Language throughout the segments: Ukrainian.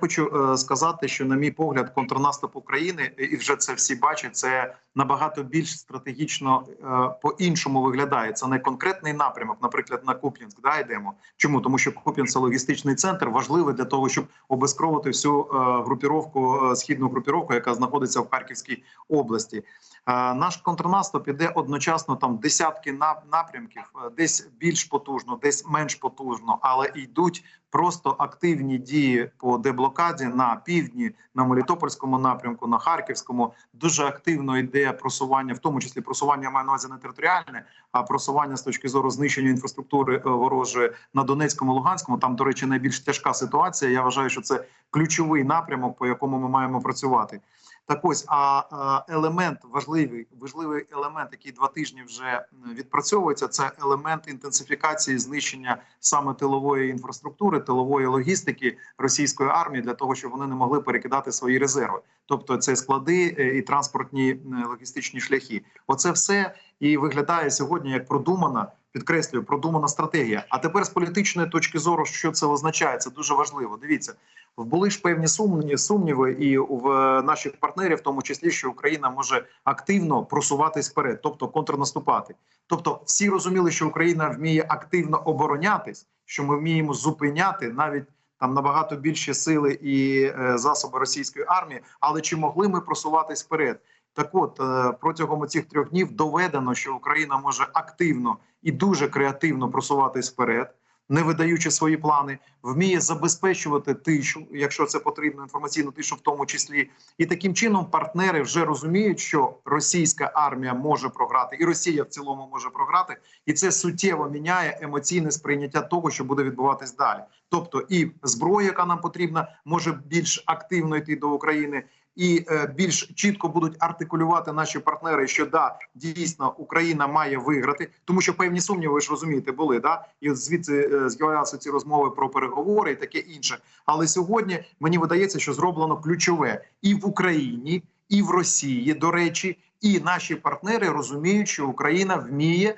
хочу е, сказати, що, на мій погляд, контрнаступ України, і вже це всі бачать, це набагато більш стратегічно е, по-іншому виглядає. Це не конкретний напрямок, наприклад, на Куп'янськ. Да, йдемо. Чому? Тому що Куп'янськ – це логістичний центр, важливий для того, щоб обезкровити всю е, групіровку, е, східну групіровку, яка знаходиться в Харківській області. Наш контрнаступ іде одночасно там десятки нап- напрямків, десь більш потужно, десь менш потужно, але йдуть просто активні дії по деблокаді на півдні, на Мелітопольському напрямку, на Харківському. Дуже активно йде просування, в тому числі просування маю на увазі не територіальне, а просування з точки зору знищення інфраструктури е, ворожої на Донецькому, Луганському. Там, до речі, найбільш тяжка ситуація. Я вважаю, що це ключовий напрямок, по якому ми маємо працювати. Так ось, а елемент важливий, важливий елемент, який два тижні вже відпрацьовується, це елемент інтенсифікації знищення саме тилової інфраструктури, тилової логістики російської армії для того, щоб вони не могли перекидати свої резерви, тобто це склади е, і транспортні логістичні шляхи. Оце все і виглядає сьогодні як продумана. Підкреслюю, продумана стратегія. А тепер з політичної точки зору, що це означає, це дуже важливо. Дивіться, були ж певні сумні сумніви і в наших партнерів, в тому числі, що Україна може активно просуватись вперед, тобто контрнаступати. Тобто, всі розуміли, що Україна вміє активно оборонятись, що ми вміємо зупиняти навіть. Там набагато більші сили і е, засоби російської армії, але чи могли ми просуватись вперед? Так, от е, протягом цих трьох днів доведено, що Україна може активно і дуже креативно просуватись вперед, не видаючи свої плани, вміє забезпечувати тишу, якщо це потрібно, інформаційну тишу, в тому числі. І таким чином партнери вже розуміють, що російська армія може програти, і Росія в цілому може програти, і це суттєво міняє емоційне сприйняття того, що буде відбуватись далі. Тобто, і зброя, яка нам потрібна, може більш активно йти до України. І е, більш чітко будуть артикулювати наші партнери, що да, дійсно Україна має виграти, тому що певні сумніви, ви ж розумієте, були да, і от звідси е, з'являлися ці розмови про переговори і таке інше. Але сьогодні мені видається, що зроблено ключове і в Україні, і в Росії. До речі, і наші партнери розуміють, що Україна вміє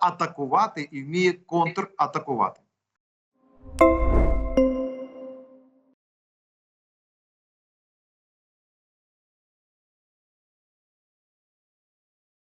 атакувати і вміє контратакувати.